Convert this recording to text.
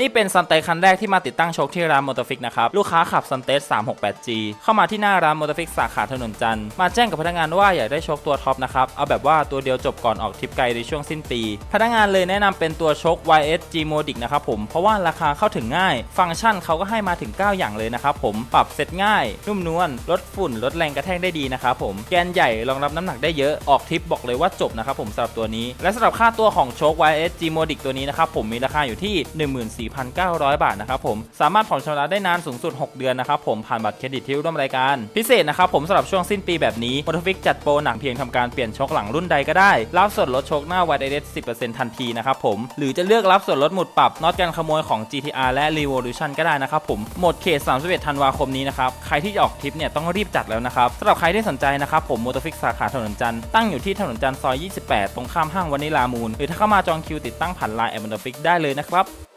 นี่เป็นซันเตสคันแรกที่มาติดตั้งโชคที่ร้านมอเตอร์ฟิกนะครับ ลูกค้าขับซันเตส 368G เข้ามาที่หน้าร้านมอเตอร์ฟิกสาขาถนนจันทร์มาแจ้งกับพนักงานว่าอยากได้โชคตัวท็อปนะครับ เอาแบบว่าตัวเดียวจบก่อนออกทริปไกลในช่วงสิ้นปี พนักงานเลยแนะนำเป็นตัวโชค YSG Modic นะครับผม เพราะว่าราคาเข้าถึงง่าย ฟังก์ชันเขาก็ให้มาถึง 9 อย่างเลยนะครับผมปรับเสร็จง่าย นุ่มนวลลดฝุ่นลดแรงกระแทกได้ดีนะครับผมแกนใหญ่รองรับน้ำหนักได้เยอะออกทริปบอกเลยว่าจบนะครับผมสำหรับตัวนี้ และสำหรับค่าตัวของโชค YSG Modic ตัวนี้นะครับผมมีราคาอยู่ที่4,900 บาทนะครับผมสามารถผ่อนชำระได้นานสูงสุด 6 เดือนนะครับผมผ่านบัตรเครดิตที่ร่วมรายการ พิเศษนะครับผมสำหรับช่วงสิ้นปีแบบนี้มอเตอร์ฟิกจัดโปรหนังเพียงทำการเปลี่ยนโชคหลังรุ่นใดก็ได้ รับส่วนลดโชคหน้า YDS 10%ทันทีนะครับผมหรือจะเลือกรับส่วนลดหมุดปรับน็อตกันขโมยของ GTR และ Revolution ก็ได้นะครับผมหมดเขต 31 ธันวาคมนี้นะครับใครที่จะออกทริปเนี่ยต้องรีบจัดแล้วนะครับสำหรับใครที่สนใจนะครับผมมอเตอร์ฟิกสาขาถนนจันทร์ตั้งอยู่ที่ถนนจันทร์ซอย 28 ตรงข้ามห้างวานิลามูล หรือถ้าเข้ามาจองคิวติดตั้งผ่านไลน์แอมมอเตอร์ฟิกได้เลยนะครับ